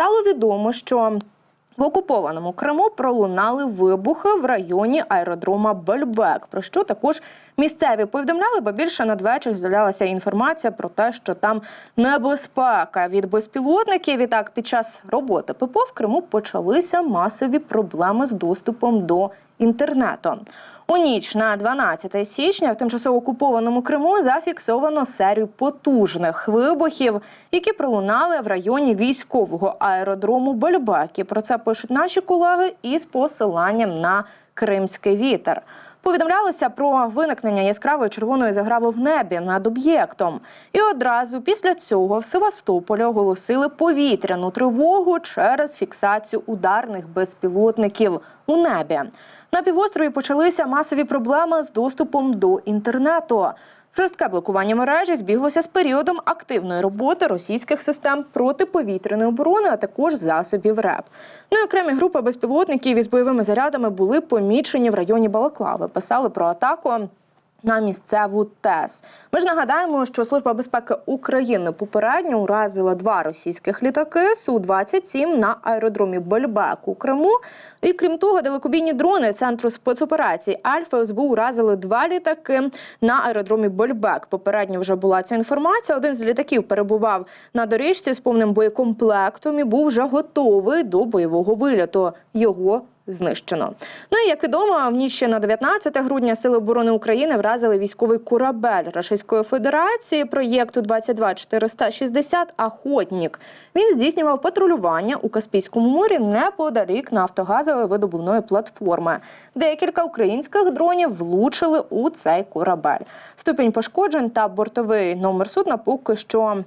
стало відомо, що в окупованому Криму пролунали вибухи в районі аеродрома Бельбек. Про що також місцеві повідомляли, бо більше надвечір з'являлася інформація про те, що там небезпека від безпілотників. І так, під час роботи ППО в Криму почалися масові проблеми з доступом до інтернету. У ніч на 12 січня в тимчасово окупованому Криму зафіксовано серію потужних вибухів, які пролунали в районі військового аеродрому Бельбекі. Про це пишуть наші колеги із посиланням на кримський вітер. Повідомлялося про виникнення яскравої червоної заграви в небі над об'єктом. І одразу після цього в Севастополі оголосили повітряну тривогу через фіксацію ударних безпілотників у небі. На півострові почалися масові проблеми з доступом до інтернету. Жорстке блокування мережі збіглося з періодом активної роботи російських систем протиповітряної оборони, а також засобів РЕП. Ну і окремі групи безпілотників із бойовими зарядами були помічені в районі Балаклави. Писали про атаку. На місцеву ТЕС ми ж нагадаємо, що служба безпеки України попередньо уразила два російських літаки су 27 на аеродромі Бельбек у Криму. І крім того, далекобійні дрони центру спецоперацій Альфа СБУ уразили два літаки на аеродромі Бельбек. Попередньо вже була ця інформація. Один з літаків перебував на доріжці з повним боєкомплектом і був вже готовий до бойового виліту. Його знищено. Ну і як відомо, в ніч на 19 грудня Сили оборони України вразили військовий корабель Російської Федерації проєкту 22460 «Охотнік». Він здійснював патрулювання у Каспійському морі неподалік нафтогазової видобувної платформи. Декілька українських дронів влучили у цей корабель. Ступінь пошкоджень та бортовий номер судна поки що.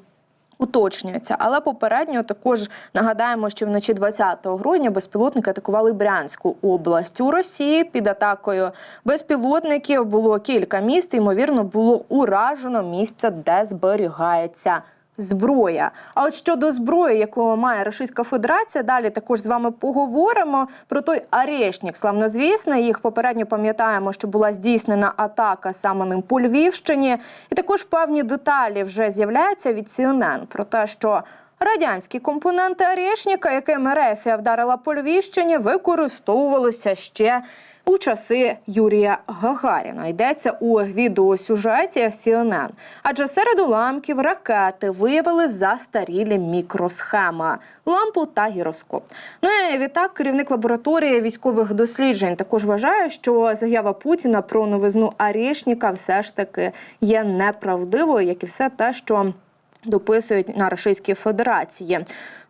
Уточнюється, але попередньо також нагадаємо, що вночі 20 грудня безпілотники атакували Брянську область у Росії. Під атакою безпілотників було кілька міст. Ймовірно, було уражено місце, де зберігається. Зброя. А от щодо зброї, яку має Російська Федерація, далі також з вами поговоримо про той арешник, славнозвісний. Їх попередньо пам'ятаємо, що була здійснена атака саме ним по Львівщині, і також певні деталі вже з'являються від CNN про те, що радянські компоненти арешника, якими Рефія вдарила по Львівщині, використовувалися ще. У часи Юрія Гагаріна йдеться у відеосюжеті CNN. Адже серед уламків ракети виявили застарілі мікросхеми, лампу та гіроскоп. Ну і відтак керівник лабораторії військових досліджень також вважає, що заява Путіна про новизну Арєшніка все ж таки є неправдивою, як і все те, що дописують на Російській Федерації.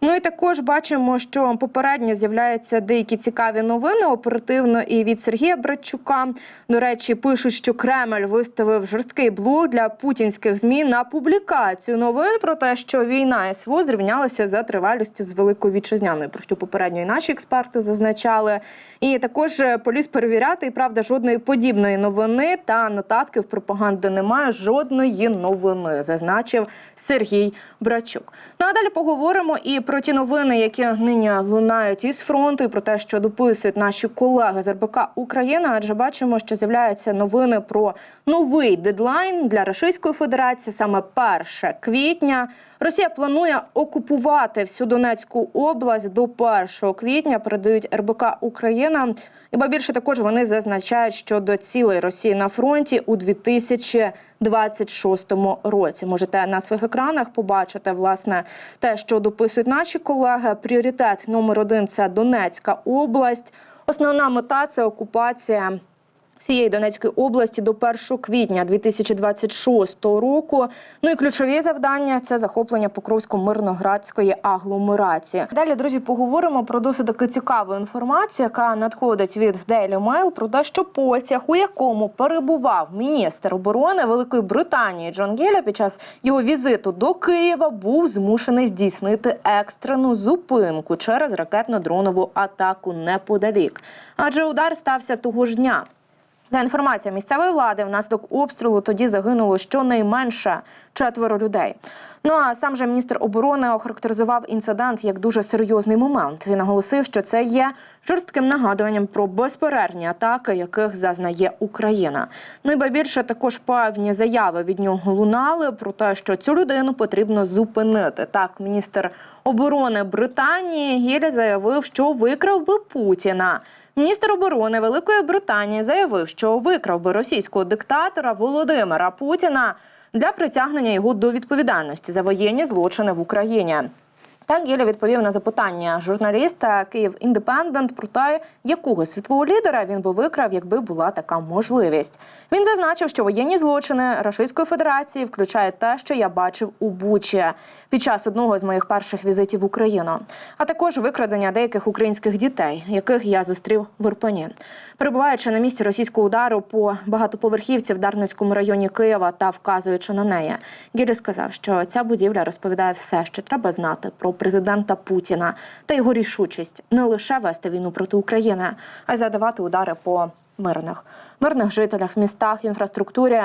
Ну і також бачимо, що попередньо з'являються деякі цікаві новини оперативно і від Сергія Братчука. До речі, пишуть, що Кремль виставив жорсткий блок для путінських змі на публікацію новин про те, що війна СВО зрівнялася за тривалістю з великою вітчизняною, про що попередньо і наші експерти зазначали. І також е, поліз перевіряти, і правда, жодної подібної новини та нотатків пропаганди немає. Жодної новини, зазначив Сергій Брачук. Ну а далі поговоримо і про ті новини, які нині лунають із фронту, і про те, що дописують наші колеги з РБК Україна. Адже бачимо, що з'являються новини про новий дедлайн для Російської Федерації, саме 1 квітня. Росія планує окупувати всю Донецьку область до 1 квітня. Передають РБК Україна. І ба більше також вони зазначають, що до цілей Росії на фронті у 2026 році. Можете на своїх екранах побачити власне те, що дописують наші колеги. Пріоритет номер один це Донецька область. Основна мета це окупація. Всієї Донецької області до 1 квітня 2026 року. Ну і ключові завдання це захоплення Покровсько-мирноградської агломерації. Далі, друзі, поговоримо про досить таки цікаву інформацію, яка надходить від Daily Mail про те, що потяг, у якому перебував міністр оборони Великої Британії Джон Геля під час його візиту до Києва, був змушений здійснити екстрену зупинку через ракетно-дронову атаку неподалік. Адже удар стався того ж дня. За інформацією місцевої влади, внаслідок обстрілу тоді загинуло щонайменше четверо людей. Ну а сам же міністр оборони охарактеризував інцидент як дуже серйозний момент. Він наголосив, що це є жорстким нагадуванням про безперервні атаки, яких зазнає Україна. Ну і ба більше також певні заяви від нього лунали про те, що цю людину потрібно зупинити. Так, міністр оборони Британії Гілі заявив, що викрав би Путіна. Міністр оборони Великої Британії заявив, що викрав би російського диктатора Володимира Путіна для притягнення його до відповідальності за воєнні злочини в Україні. Так Гіля відповів на запитання журналіста Київ Індепендент про те, якого світового лідера він би викрав, якби була така можливість. Він зазначив, що воєнні злочини Російської Федерації включають те, що я бачив у Бучі під час одного з моїх перших візитів в Україну, а також викрадення деяких українських дітей, яких я зустрів в Ірпені. Перебуваючи на місці російського удару по багатоповерхівці в Дарницькому районі Києва та вказуючи на неї, Гілі сказав, що ця будівля розповідає все, що треба знати про президента Путіна та його рішучість не лише вести війну проти України, а й задавати удари по мирних мирних жителях, містах, інфраструктурі.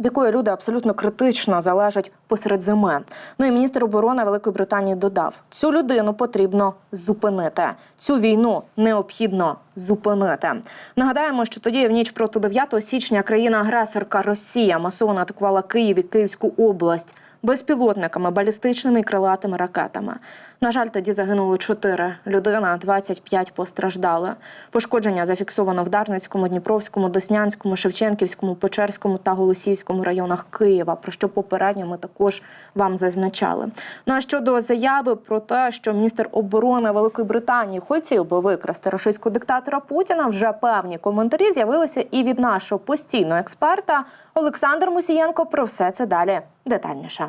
Якої люди абсолютно критично залежать посеред зими. Ну і міністр оборони Великої Британії додав: цю людину потрібно зупинити. Цю війну необхідно зупинити. Нагадаємо, що тоді в ніч проти 9 січня країна-агресорка Росія масово атакувала Київ і Київську область безпілотниками, балістичними і крилатими ракетами. На жаль, тоді загинуло 4 людина, 25 постраждали. Пошкодження зафіксовано в Дарницькому, Дніпровському, Деснянському, Шевченківському, Печерському та Голосіївському районах Києва. Про що попередньо ми також вам зазначали. Ну а щодо заяви про те, що міністр оборони Великої Британії хотів би викрасти російського диктатора Путіна, вже певні коментарі з'явилися і від нашого постійного експерта Олександр Мусієнко. Про все це далі детальніше.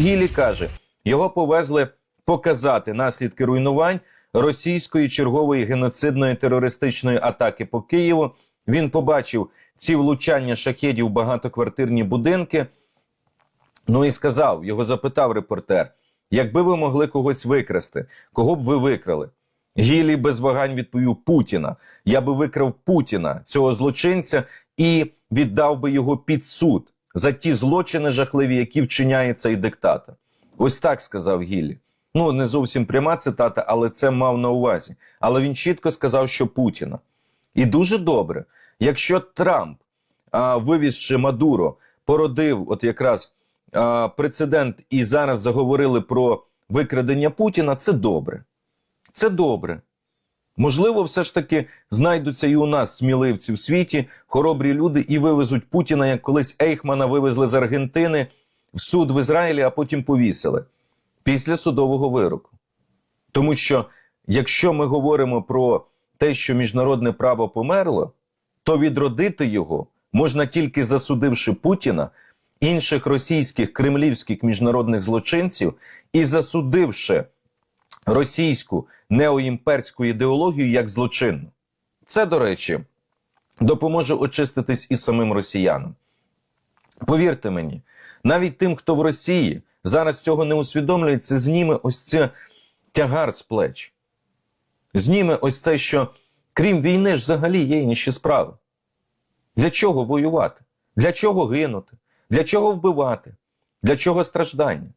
Гілі каже, його повезли показати наслідки руйнувань російської чергової геноцидної терористичної атаки по Києву. Він побачив ці влучання шахедів в багатоквартирні будинки. Ну і сказав, його запитав репортер: якби ви могли когось викрасти, кого б ви викрали? Гілі без вагань відповів Путіна. Я би викрав Путіна, цього злочинця, і віддав би його під суд за ті злочини жахливі, які вчиняє цей диктатор. Ось так сказав Гіллі. Ну, не зовсім пряма цитата, але це мав на увазі. Але він чітко сказав, що Путіна. І дуже добре, якщо Трамп, вивізши Мадуро, породив от якраз прецедент і зараз заговорили про викрадення Путіна, це добре. Це добре. Можливо, все ж таки знайдуться і у нас сміливці в світі, хоробрі люди і вивезуть Путіна, як колись Ейхмана вивезли з Аргентини в суд в Ізраїлі, а потім повісили після судового вироку. Тому що якщо ми говоримо про те, що міжнародне право померло, то відродити його можна тільки засудивши Путіна, інших російських кремлівських міжнародних злочинців і засудивши російську неоімперську ідеологію як злочинну. Це, до речі, допоможе очиститись і самим росіянам. Повірте мені, навіть тим, хто в Росії зараз цього не усвідомлює, це зніме ось це тягар з плеч. Зніме ось це, що крім війни ж взагалі є інші справи. Для чого воювати? Для чого гинути? Для чого вбивати? Для чого страждання?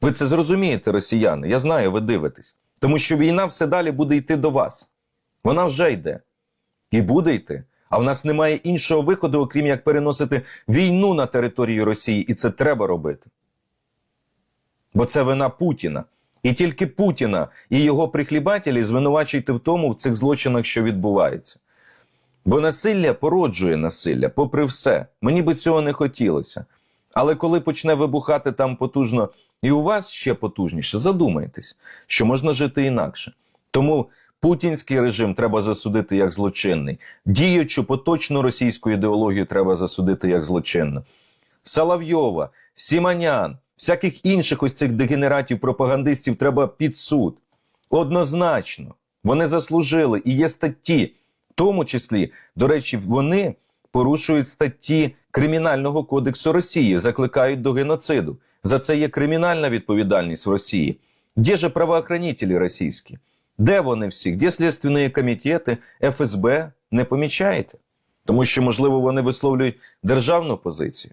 Ви це зрозумієте, росіяни. Я знаю, ви дивитесь. Тому що війна все далі буде йти до вас. Вона вже йде. І буде йти. А в нас немає іншого виходу, окрім як переносити війну на територію Росії, і це треба робити. Бо це вина Путіна. І тільки Путіна і його прихлібателі звинувачуйте в тому в цих злочинах, що відбувається. Бо насилля породжує насилля, попри все. Мені би цього не хотілося. Але коли почне вибухати там потужно і у вас ще потужніше, задумайтесь, що можна жити інакше. Тому путінський режим треба засудити як злочинний, діючу поточну російську ідеологію треба засудити як злочинну. Соловйова, Сіманян, всяких інших ось цих дегенератів, пропагандистів треба під суд. Однозначно, вони заслужили і є статті, в тому числі, до речі, вони порушують статті Кримінального кодексу Росії, закликають до геноциду. За це є кримінальна відповідальність в Росії. Де же правоохранителі російські? Де вони всі? Де слідственні комітети, ФСБ? не помічаєте? Тому що, можливо, вони висловлюють державну позицію.